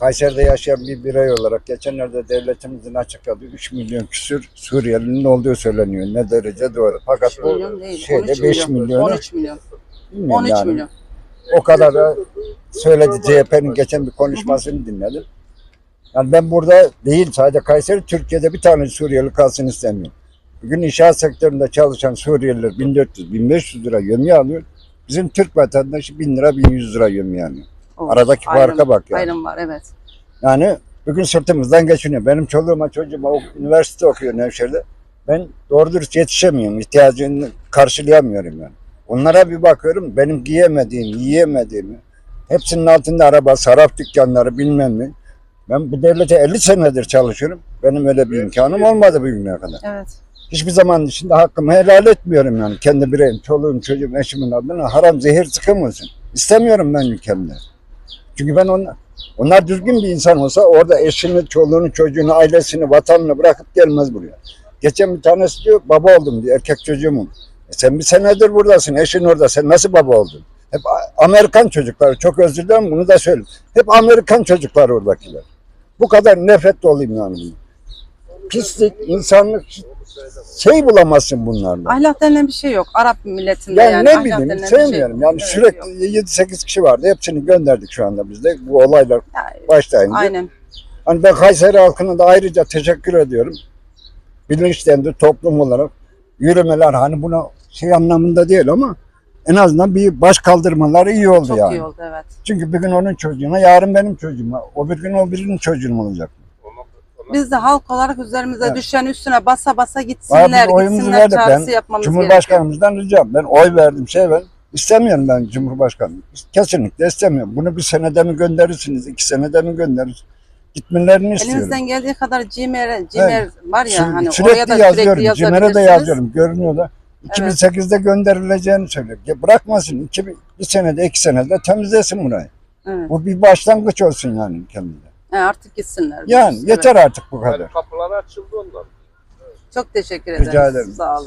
Kayseri'de yaşayan bir birey olarak geçenlerde devletimizin açıkladığı 3 milyon küsür Suriyelinin olduğu söyleniyor. Ne derece doğru. Fakat bu değil. şeyde 13 5 milyon. milyonu 13 milyon. bilmiyorum 13 yani. milyon. O kadar da söyledi CHP'nin geçen bir konuşmasını dinledim. Yani ben burada değil sadece Kayseri, Türkiye'de bir tane Suriyeli kalsın istemiyorum. Bugün inşaat sektöründe çalışan Suriyeliler 1400-1500 lira yömye alıyor. Bizim Türk vatandaşı 1000 lira 1100 lira yömye alıyor. Aradaki farka bak yani. Ayrım var evet. Yani bugün sırtımızdan geçiniyor. Benim çoluğuma çocuğuma o- üniversite okuyor Nevşehir'de. Ben doğru dürüst yetişemiyorum. İhtiyacını karşılayamıyorum yani. Onlara bir bakıyorum benim giyemediğim, yiyemediğimi. Hepsinin altında araba, saraf dükkanları bilmem ne. Ben bu devlete 50 senedir çalışıyorum. Benim öyle bir imkanım olmadı bugüne kadar. Evet. Hiçbir zaman içinde hakkımı helal etmiyorum yani. Kendi bireyim, çoluğum, çocuğum, eşimin adına haram zehir sıkılmasın. İstemiyorum ben ülkemde. Çünkü ben onlar, onlar düzgün bir insan olsa orada eşini, çoluğunu, çocuğunu, ailesini, vatanını bırakıp gelmez buraya. Geçen bir tanesi diyor baba oldum diyor, erkek çocuğumum. E sen bir senedir buradasın, eşin orada, sen nasıl baba oldun? Hep Amerikan çocukları, çok özür dilerim bunu da söyleyeyim. Hep Amerikan çocuklar oradakiler. Bu kadar nefret olayım yani. Pislik, insanlık, şey bulamazsın bunlarla. Ahlak denilen bir şey yok. Arap milletinde Yani, yani. ne ahlak bileyim şey sevmiyorum. yok. Yani Evet, sürekli yok. 7-8 kişi vardı. Hepsini gönderdik şu anda biz de. Bu olaylar Yani, başlayınca. aynen. Hani ben Kayseri halkına da ayrıca teşekkür ediyorum. Bilinçlendi toplum olarak. Yürümeler hani buna şey anlamında değil ama en azından bir baş kaldırmaları iyi oldu Çok yani. iyi oldu evet. Çünkü bir gün onun çocuğuna, yarın benim çocuğuma, o bir gün o birinin çocuğum olacak. Biz de halk olarak üzerimize Evet. düşen üstüne basa basa gitsinler, oyumuzu gitsinler çağrısı Ben yapmamız gerekiyor. Cumhurbaşkanımızdan ricam. Ben oy verdim şey ben. İstemiyorum ben Cumhurbaşkanı. Kesinlikle istemiyorum. Bunu bir senede mi gönderirsiniz, iki senede mi göndeririz? Gitmelerini istiyorum. Elinizden geldiği kadar cimer, cimer var ya Sü- hani oraya sürekli da yazıyorum. sürekli Cimer'e de yazıyorum. Görünüyor da. 2008'de gönderileceğini söylüyor. Ya bırakmasın. İki, bir senede, iki senede temizlesin burayı. Evet. Bu bir başlangıç olsun yani kendine. He, artık gitsinler. Yani Evet. yeter artık bu kadar. Yani kapıları açıldı ondan. Çok teşekkür Rica ederiz. ederim. Sağ olun.